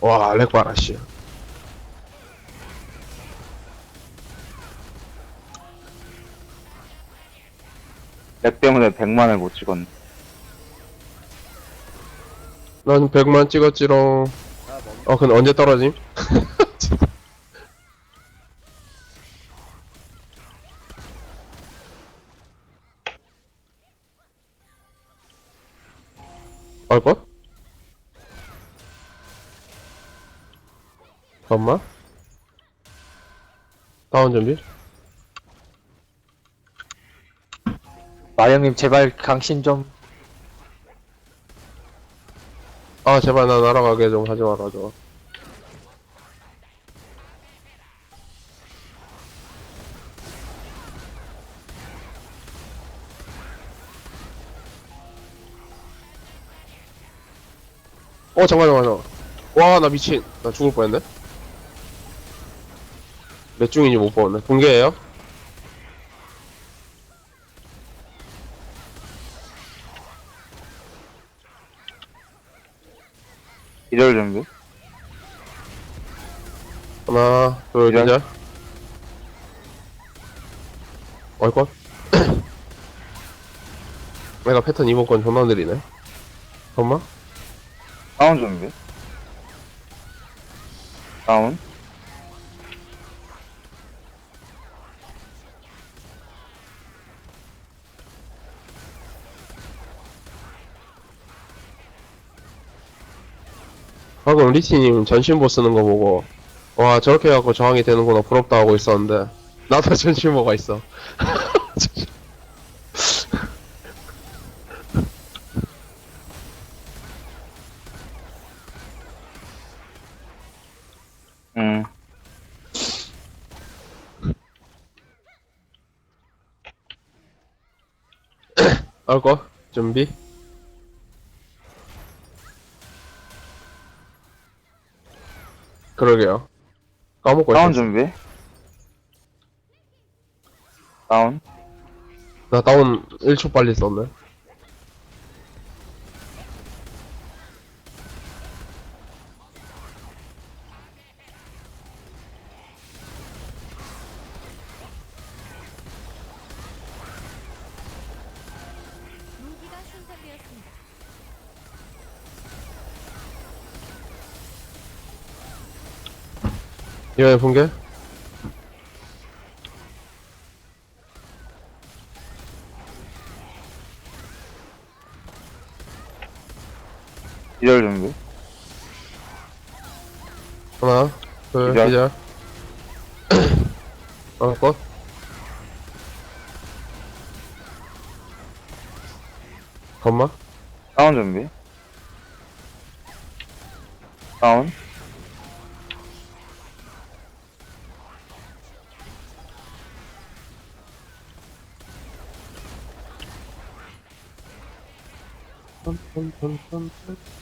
와, 렉 봐라, 씨. 렉 때문에 100만을 못 찍었네. 난 100만 찍었지롱. 아 멍. 어, 근데 언제 떨어짐? 얼것? 잠깐만. 다운 준비. 마영님 제발 강신 좀 아, 제발 나 날아가게 좀 하지 말아줘. 어, 잠깐만, 잠깐만. 와, 나 미친. 나 죽을 뻔했네. 몇 중인지 못 보네. 붕괴예요? 기절 준비. 하나, 둘, 네. 셋. 얼것? 내가 패턴 이번 건 존나 느리네. 잠깐만. 다운 준비. 다운. 방금 리티님 전신보 쓰는 거 보고 와 저렇게 해갖고 저항이 되는구나 부럽다 하고 있었는데 나도 전신보가 있어 음. 알거? 준비? 그러게요. 까먹고 다운 있었어. 준비. 다운. 나 다운 1초 빨리 썼네 무기가 생산되었습니다. 이번에 붕괴 기절 준비. 하나 둘 기절. 기절 어 것. 잠깐만 다운 준비. 다운. 얼것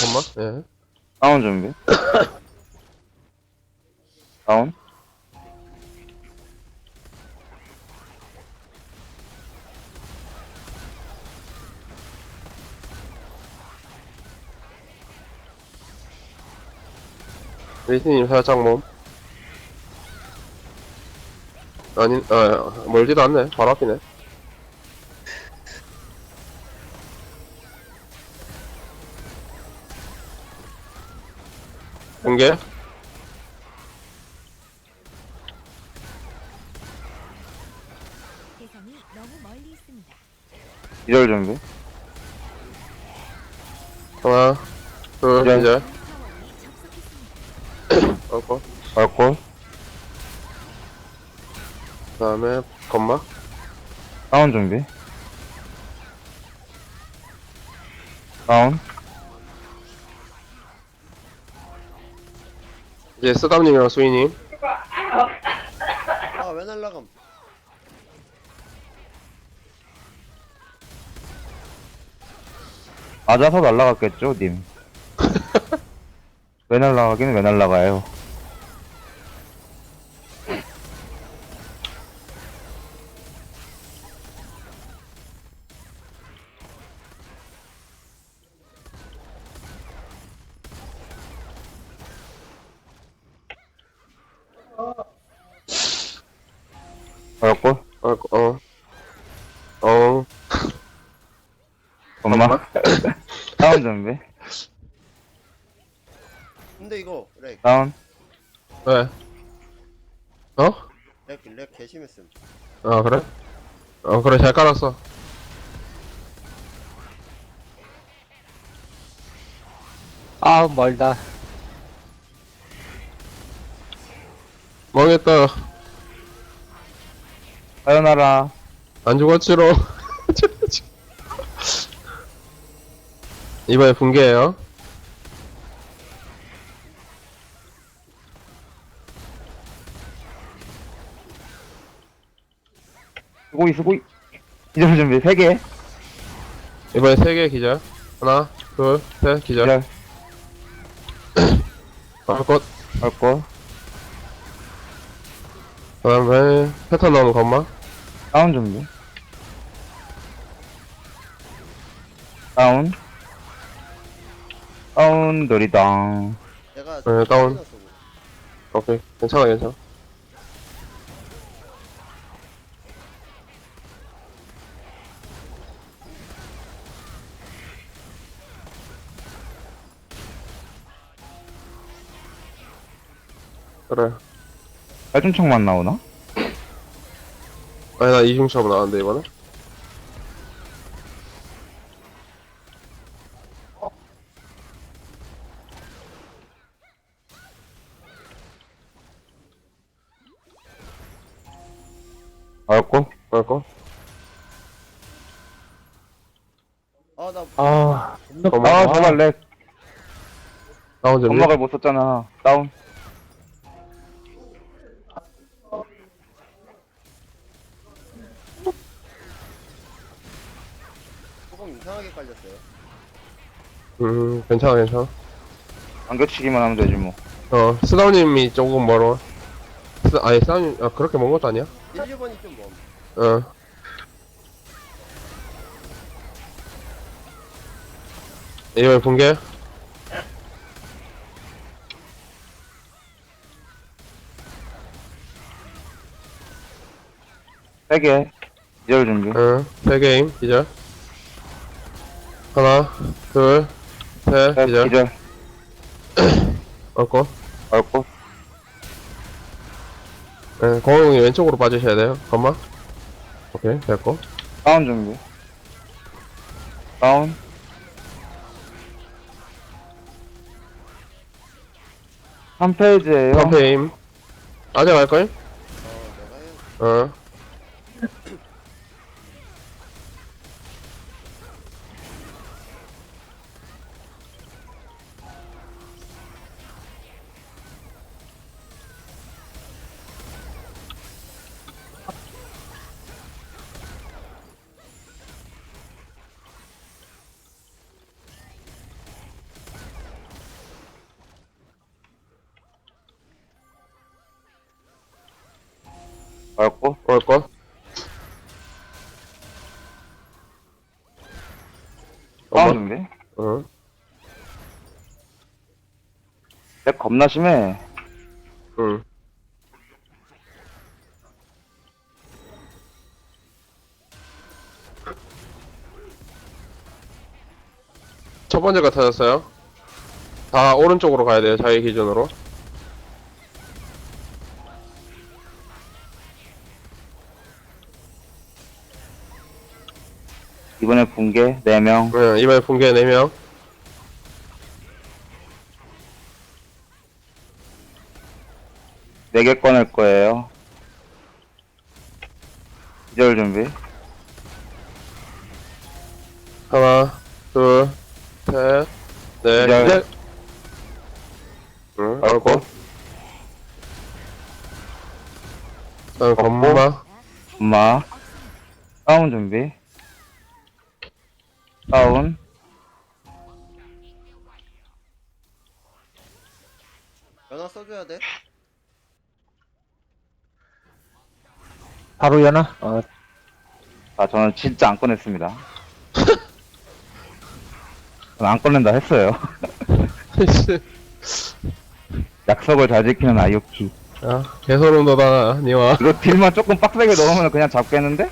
잠깐만. 예. 다운 준비. 다운. 리티님 살짝 몸. 아니 아 멀지도 않네. 바로 앞이네 공개 대상이 너무 멀리 있습니다. 기절 준비. 하나 둘 네. 이제 접속했습니다. 알콜. 그 다음에 건막 다운 준비. 다운. 이제 쓰담님이랑 수이님. 아 왜 날라감 맞아서 날라갔겠죠, 님. 왜 날라가긴 왜 날라가요. 어렵고, 어, 어. 어. 엄마. 다운 준비. 근데 이거 렉 다운. 왜? 어? 렉, 렉 개심했음 아, 그래? 어, 그래, 잘 깔았어. 아 멀다 망했다. 사연하라. 안 죽었지롱. 이번에 붕괴예요. 수고이, 수고이. 기절 준비, 3개. 이번에 세 개 기절. 하나, 둘, 셋, 기절. 기절. 아, 것. 어렵고. 그 다음에 패턴 나오는 것만. 다운 준비. 다운. 다운, 놀이당. 내가 네, 다운. 오케이. 괜찮아, 괜찮아. 그래. 발전총만 나오나? 아니, 나 이중첩 나왔는데, 이번에? 어렵고. 그럴거? 아나 아. 아, 아, 제발 렉. 다운 좀. 엄마가 못 썼잖아. 다운. 이상하게 깔렸어요 음, 괜찮아, 괜찮아. 안겨치기만 하면 되지 뭐. 어, 스다우님이 조금 멀어. 스, 아니, 스다우님, 아, 그렇게 먼 것도 아니야? 1, 2번이 좀먼 어. 이번에 붕괴? 세 개. 기절 준비. 응, 세 게임, 기절. 하나, 둘, 셋, 셋, 기절. 기절. 얻고. 어렵고. 네, 공룡이 왼쪽으로 빠지셔야 돼요. 잠깐만. 오케이, 됐고. 다운 준비. 다운. 한 페이지에요. 3페임. 아직 갈거임? 어 어. 다운 엄마? 준비. 응. 렉 겁나 심해. 응. 첫 번째가 터졌어요. 다 오른쪽으로 가야 돼요, 자기 기준으로. 붕괴 4명. 네, 이번에 붕괴 4명. 네 개 꺼낼 거예요. 기절 준비. 하나, 둘, 셋, 넷, 열. 넷. 응, 알고. 그다음 건마. 엄마. 다운 준비. 다운. 연화 써줘야 돼. 바로 연하? 어, 아, 저는 진짜 안 꺼냈습니다. 저는 안 꺼낸다 했어요. 약속을 잘 지키는 아이오키. 야, 개소름 돋아, 니와. 이거 딜만 조금 빡세게 넣으면 그냥 잡겠는데?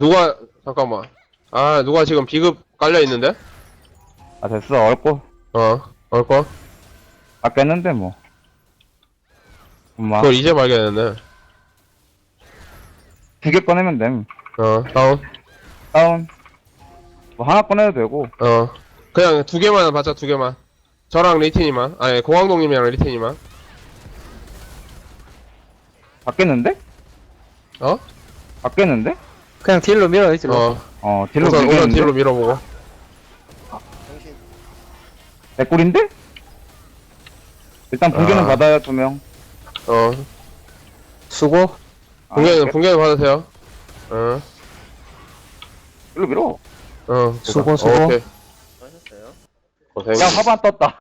누가, 잠깐만. 아, 누가 지금 비급 깔려 있는데? 아, 됐어. 얼고. 어, 얼거? 깎겠는데, 뭐. 엄마. 그걸 이제 발견했네. 두 개 꺼내면 됨. 어, 다운. 다운. 뭐, 하나 꺼내도 되고. 어. 그냥 두 개만 받자, 두 개만. 저랑 리틴이만. 아니, 공항동님이랑 리틴이만. 받겠는데? 어? 받겠는데? 그냥 딜로 밀어, 딜로. 어. 어, 딜로 우선, 우선 밀겠는데? 뒤로 밀어보고. 정신. 개꿀인데? 일단 붕괴는 아. 받아요, 두 명. 어. 수고. 아, 붕괴는, 개- 붕괴는 받으세요. 어. 일로 밀어. 어. 수고, 어, 수고. 오케이. 하셨어요. 고생. 야, 화반 떴다.